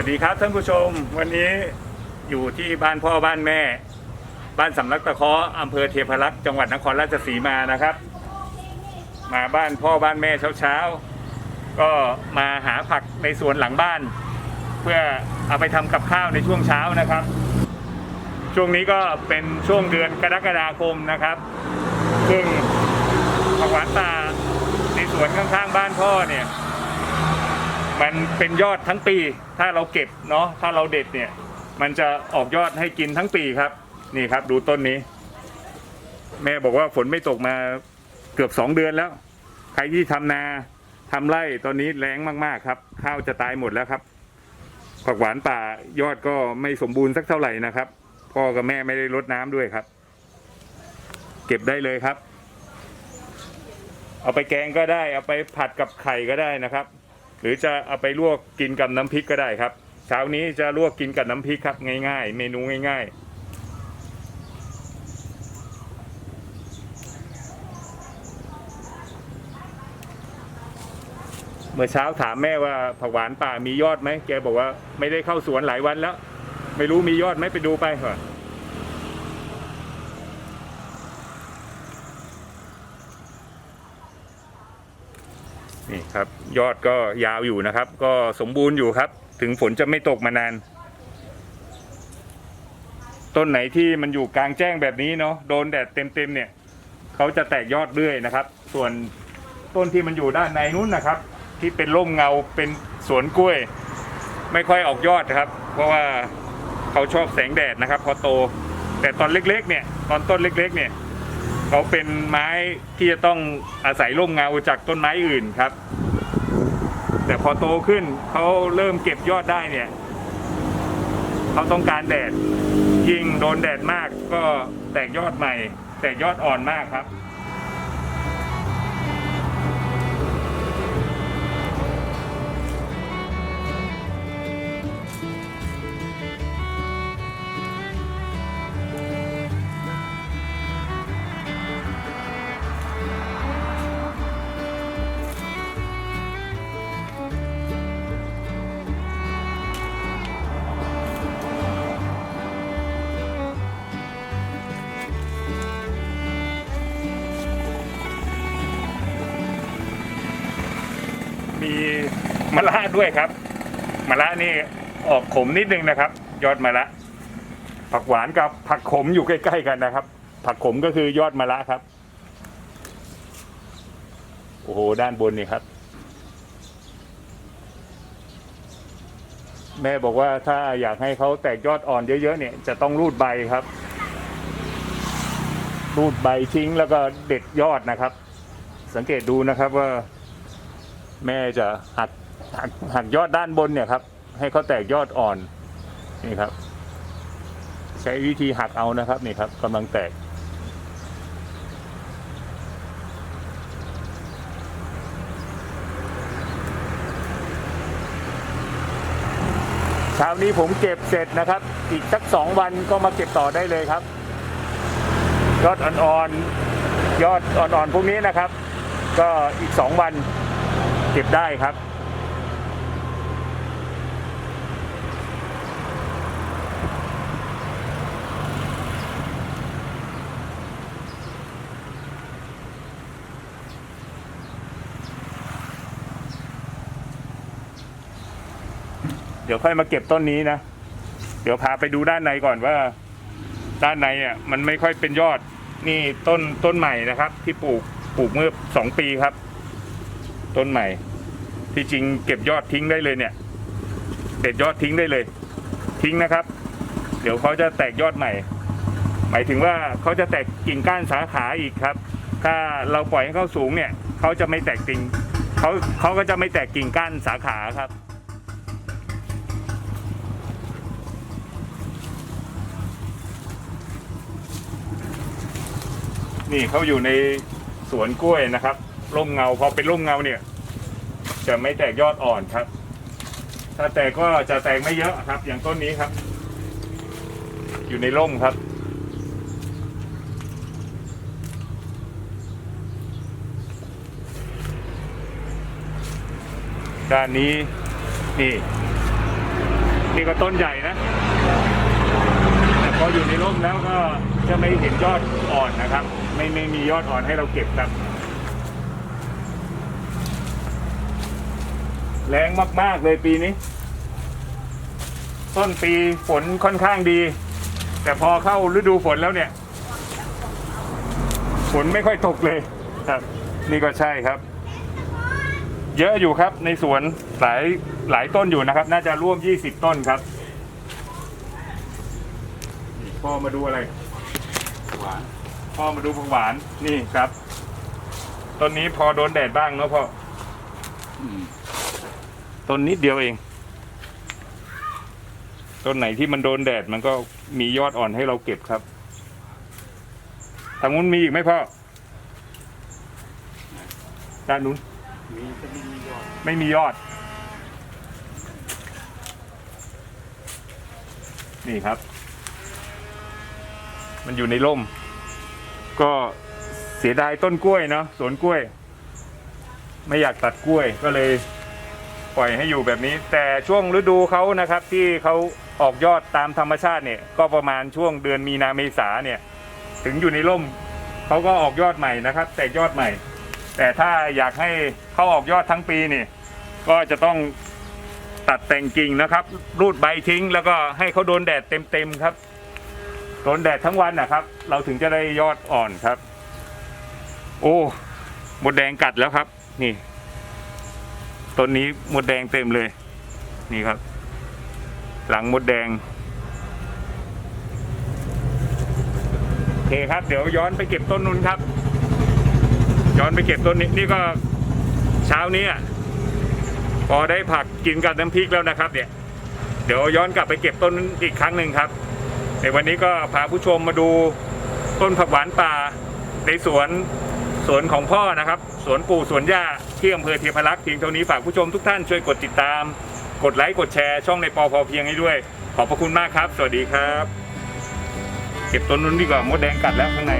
วัสดีครับท่านผู้ชมวันนี้อยู่ที่บ้านพ่อบ้านแม่ บ้านสำนักตะเคาะอำเภอเทพรักษ์จังหวัดนครราชสีมานะครับ มาบ้านพ่อบ้านแม่เช้าๆก็มาหาผักในสวนหลังบ้าน เพื่อเอาไปทำกับข้าวในช่วงเช้านะครับ ช่วงนี้ก็เป็นช่วงเดือนกรกฎาคมนะครับ ซึ่งผักหวานตาในสวนข้างๆ บ้านพ่อเนี่ย มันเป็นยอดทั้งปี ถ้าเราเก็บเนาะถ้าเราเด็ดเนี่ย มันจะออกยอดให้กินทั้งปีครับ นี่ครับ ดูต้นนี้ แม่บอกว่าฝนไม่ตกมาเกือบสองเดือนแล้ว ใครที่ทำนาทำไร่ตอนนี้แรงมาก ๆ ครับ ข้าวจะตายหมดแล้วครับผักหวานป่ายอดก็ไม่สมบูรณ์สักเท่าไหร่นะครับ พ่อกับแม่ไม่ได้รดน้ำด้วยครับ เก็บได้เลยครับ เอาไปแกงก็ได้ เอาไปผัดกับไข่ก็ได้นะครับ หรือจะเอาไปลวกกินกับน้ำพริกก็ได้ครับ เช้านี้จะลวกกินกับน้ำพริกครับง่าย ๆ เมนูง่ายๆเมื่อเช้าถามแม่ว่าผักหวานป่ามียอดไหม แกบอกว่าไม่ได้เข้าสวนหลายวันแล้ว ไม่รู้มียอดไหมไปดูไปก่อ นี่ครับ ยอดก็ยาวอยู่นะครับ ก็สมบูรณ์อยู่ครับ ถึงฝนจะไม่ตกมานาน ต้นไหนที่มันอยู่กลางแจ้งแบบนี้เนาะโดนแดดเต็มๆเนี่ยเขาจะแตกยอดเรื่อยนะครับ ส่วนต้นที่มันอยู่ด้านในนู้นนะครับ ที่เป็นร่มเงาเป็นสวนกล้วย ไม่ค่อยออกยอดครับ เพราะว่าเขาชอบแสงแดดนะครับพอโต แต่ตอนเล็กๆเนี่ย ตอนต้นเล็ก ๆ เนี่ย เขาเป็นไม้ที่จะต้องอาศัยร่มเงาจากต้นไม้อื่นครับ แต่พอโตขึ้นเขาเริ่มเก็บยอดได้เนี่ยเขาต้องการแดดยิ่งโดนแดดมากก็แตกยอดใหม่ แตกยอดอ่อนมากครับ มีมะระด้วยครับมะระนี่ออกขมนิดนึงนะครับ ยอดมะระผักหวานกับผักขมอยู่ใกล้ ๆ กันนะครับ ผักขมก็คือยอดมะระครับ โอ้โหด้านบนนี่ครับ แม่บอกว่าถ้าอยากให้เขาแตกยอดอ่อนเยอะๆเนี่ยจะต้องรูดใบครับ รูดใบทิ้งแล้วก็เด็ดยอดนะครับ สังเกตดูนะครับว่า แม่จะหักหักหักยอดด้านบนเนี่ยครับ ให้เขาแตกยอดอ่อนนี่ครับ ใช้วิธีหักเอานะครับนี่ครับกำลังแตก เช้านี้ผมเก็บเสร็จนะครับ อีกสักสองวันก็มาเก็บต่อได้เลยครับ ยอดอ่อนๆยอดอ่อนๆพวกนี้นะครับ ก็อีกสองวัน ก็บได้ครับ เดี๋ยวค่อยมาเก็บต้นนี้นะ เดี๋ยวพาไปดูด้านในก่อนว่า ด้านในอะมันไม่ค่อยเป็นยอด นี่ต้นต้นใหม่นะครับ ที่ปลูกปลูกเมื่อสองปีครับ ต้นใหม่ ที่จริงเก็บยอดทิ้งได้เลยเนี่ยเด็ดยอดทิ้งได้เลย ทิ้งนะครับ เดี๋ยวเขาจะแตกยอดใหม่ หมายถึงว่าเขาจะแตกกิ่งก้านสาขาอีกครับ ถ้าเราปล่อยให้เขาสูงเนี่ยเขาจะไม่แตกกิ่งเขาเขาก็จะไม่แตกกิ่งก้านสาขาครับนี่เขาอยู่ในสวนกล้วยนะครับ ร่มเงาพอเป็นร่มเงาเนี่ย จะไม่แตกยอดอ่อนครับ ถ้าแตกก็จะแตกไม่เยอะครับ อย่างต้นนี้ครับ อยู่ในร่มครับ ด้านนี้นี่ นี่ก็ต้นใหญ่นะแต่พออยู่ในร่มแล้วก็จะไม่เห็นยอดอ่อนนะครับ ไม่ไม่มียอดอ่อนให้เราเก็บครับ แรงมาก ๆ เลยปีนี้ ต้นปีฝนค่อนข้างดี แต่พอเข้าฤดูฝนแล้วเนี่ย ฝนไม่ค่อยตกเลยครับ นี่ก็ใช่ครับ เยอะอยู่ครับในสวนหลายหลายต้นอยู่นะครับ น่าจะร่วม 20 ต้นครับนี่พ่อมาดูอะไรหวานพ่อมาดูผักหวานนี่ครับต้นนี้พอโดนแดดบ้างเนาะพ่ออืม ต้นนิดเดียวเอง ต้นไหนที่มันโดนแดดมันก็มียอดอ่อนให้เราเก็บครับทางนู้นมีอีกไหมพ่อด้านนู้นมีจะไม่มียอดไม่มียอด นี่ครับ มันอยู่ในร่ม ก็เสียดายต้นกล้วยเนาะสวนกล้วย ไม่อยากตัดกล้วยก็เลย ปล่อยให้อยู่แบบนี้ แต่ช่วงฤดูเขานะครับที่เขาออกยอดตามธรรมชาติเนี่ยก็ประมาณช่วงเดือนมีนาเมษาเนี่ยถึงอยู่ในร่มเขาก็ออกยอดใหม่นะครับ แตกยอดใหม่ แต่ถ้าอยากให้เขาออกยอดทั้งปีนี่ก็จะต้องตัดแต่งกิ่งนะครับ รูดใบทิ้ง แล้วก็ให้เขาโดนแดดเต็มๆครับโดนแดดทั้งวันนะครับ เราถึงจะได้ยอดอ่อนครับ โอ้หมดแดงกัดแล้วครับ นี่ ต้นนี้หมดแดงเต็มเลย นี่ครับ หลังหมดแดงโอเคครับ เดี๋ยวย้อนไปเก็บต้นนู้นครับ ย้อนไปเก็บต้นนี้นี่ก็เช้านี้พอได้ผักกินกับน้ำพริกแล้วนะครับ เนี่ย เดี๋ยวย้อนกลับไปเก็บต้นนอีกครั้งหนึ่งครับ ในวันนี้ก็พาผู้ชมมาดูต้นผักหวานป่าในสวน สวนของพ่อนะครับ สวนปู่สวนย่าที่อำเภอเทพรักษ์เพียงเท่านี้ฝากผู้ชมทุกท่านช่วยกดติดตาม กดไลค์กดแชร์ช่องในปอพอเพียงให้ด้วย ขอบพระคุณมากครับ สวัสดีครับ เก็บต้นนู้นดีกว่ามดแดงกัดแล้วข้างใน